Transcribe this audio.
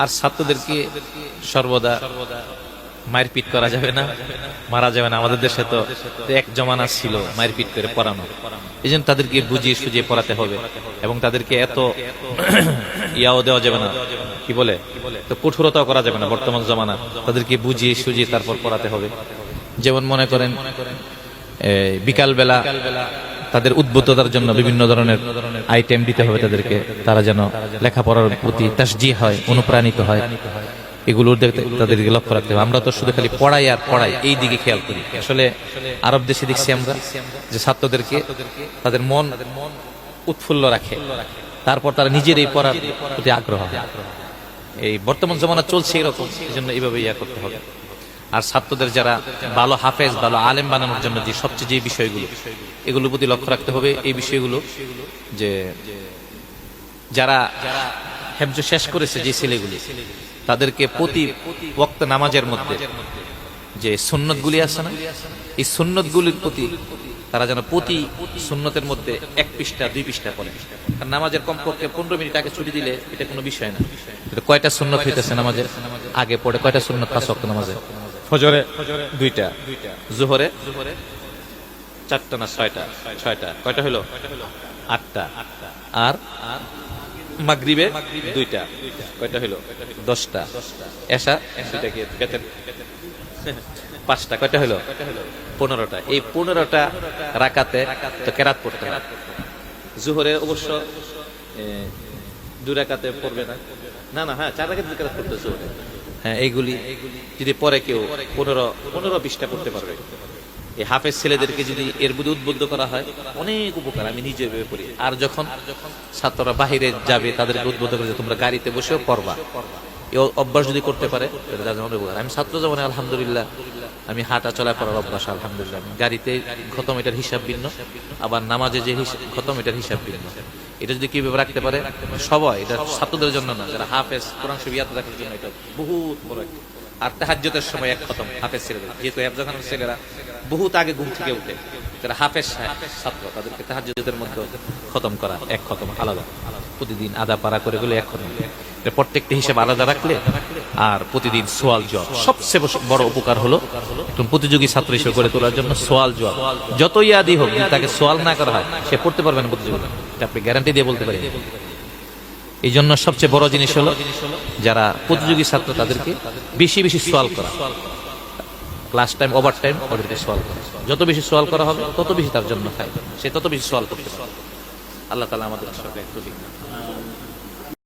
আর ছাত্রদেরকে সর্বদা মারপিট করা যাবে না, মারা যাবে না। আমাদের দেশে তো এক জমানা ছিল মারপিট করে পড়ানো এই জন্য তাদেরকে বুঝিয়ে সুঝিয়ে পড়াতে হবে এবং তাদেরকে এত ইয়াও দেওয়া যাবে না। কি বলে? তো কঠোরতাও করা যাবে না বর্তমান জমানা তাদেরকে বুঝিয়ে সুঝিয়ে তারপর পড়াতে হবে। যেমন মনে করেন বিকাল বেলা তাদের উদ্বুদ্ধতার জন্য বিভিন্ন ধরনের আইটেম দিতে হবে তাদেরকে। তারা যেন লেখাপড়ার প্রতি তাসজি হয়, অনুপ্রাণিত হয়। এগুলোর দিকে তাদেরকে লক্ষ্য রাখতে হবে। আমরা তো শুধু খালি পড়াই আর পড়াই, এই দিকে খেয়াল করি। আসলে আরব দেশে দেখছি আমরা যে ছাত্রদেরকে তাদের মন উৎফুল্ল রাখে। তারপর তারা নিজের এই পড়ার প্রতি আগ্রহ এই বর্তমান জমানা চলছে এরকম এই জন্য এইভাবে ইয়া করতে হবে। আর ছাত্রদের যারা ভালো হাফেজ, ভালো আলেম বানানোর জন্য যে সবচেয়ে যে বিষয়গুলো, এগুলোর প্রতি লক্ষ্য রাখতে হবে। এই বিষয়গুলো যে যারা হেফজ শেষ করেছে যে ছেলেগুলি, তাদেরকে প্রতি ওক্ত নামাজের মধ্যে যে সুন্নতগুলি আছে না, এই সুন্নতগুলির প্রতি তারা যেন প্রতি সুন্নতের মধ্যে এক পৃষ্ঠা, দুই পৃষ্ঠা পড়ে। কারণ নামাজের কমপক্ষে পনেরো মিনিট আগে ছুটি দিলে এটা কোনো বিষয় না। কয়টা সুন্নত হইতেছে নামাজের? আগে পড়ে কয়টা সুন্নত? পাঁচ ওয়াক্ত নামাজে। ফজরে দুইটা জোহরে চারটা না ছয়টা? ছয়টা কয়টা হলো আটটা। আর মাগরিবে দুইটা। কয়টা হলো দশটা। এসা দুইটা কি পাঁচটা। কয়টা হলো পনেরোটা। এই পনেরোটা। রাকাতে তো কেরাত পড়তে জুহরে অবশ্য দুই পড়বে না। না। না হ্যাঁ চার রাকাতে কেরাত পড়তে জুহরে। হ্যাঁ এইগুলি যদি পরে কেউ পনেরো পনেরো বিশটা পড়তে পারবে। এই হাফেজ ছেলেদেরকে যদি এর বুদ্ধি উদ্বুদ্ধ করা হয়, অনেক উপকার আমি নিজে ভেবে পড়ি। আর যখন ছাত্ররা বাহিরে যাবে, তাদেরকে উদ্বুদ্ধ করে তোমরা গাড়িতে বসেও পড়বা। এই অভ্যাস যদি করতে পারে, তাহলে উপকার। আমি ছাত্র জীবনে আলহামদুলিল্লাহ, আমি হাঁটা চলা করার অভ্যাস, আলহামদুলিল্লাহ। গাড়িতে খতম এটার হিসাব ভিন্ন, আবার নামাজে যে হিসাব- খতম এটার হিসাব ভিন্ন। এটা যদি কীভাবে রাখতে পারে? সবাই, এটা ছাত্রদের জন্য না, যারা হাফেজ, কোরআন শরীফ ইয়াদ রাখার জন্য এটা বহুত বড় আর তাহাজ্জতের সময় এক খতম, হাফেজ ছেলেদের যেহেতু একজন ছেলেরা বহুত আগে ঘুম থেকে উঠে, যারা হাফেজ ছাত্র, তাদেরকে তাহাজ্জতের মধ্যে খতম করা এক খতম, আলাদা। প্রতিদিন আদা পারা করে গেলে এক খতম। প্রত্যেকটা হিসাব আলাদা রাখলে আর প্রতিদিন সোয়াল জবাব। সবচেয়ে বড় উপকার হলো একজন প্রতিযোগী ছাত্র হিসেবে গড়ে তোলার জন্য সোয়াল জবাব। যতই আদি হোক তাকে সোয়াল না করা হয়, সে পড়তে পারবে না প্রতিযোগিতা আপনি গ্যারান্টি দিয়ে বলতে পারি। এই জন্য সবচেয়ে বড় জিনিস হলো যারা প্রতিযোগী ছাত্র, তাদেরকে বেশি বেশি সোয়াল করা। ক্লাস টাইম, ওভার টাইম ওদেরকে সোয়াল করা। যত বেশি সোয়াল করা হবে, তত বেশি তার জন্য খায় সে তত বেশি সোয়াল করতে পারবে। আল্লাহ তালা আমাদের সবাই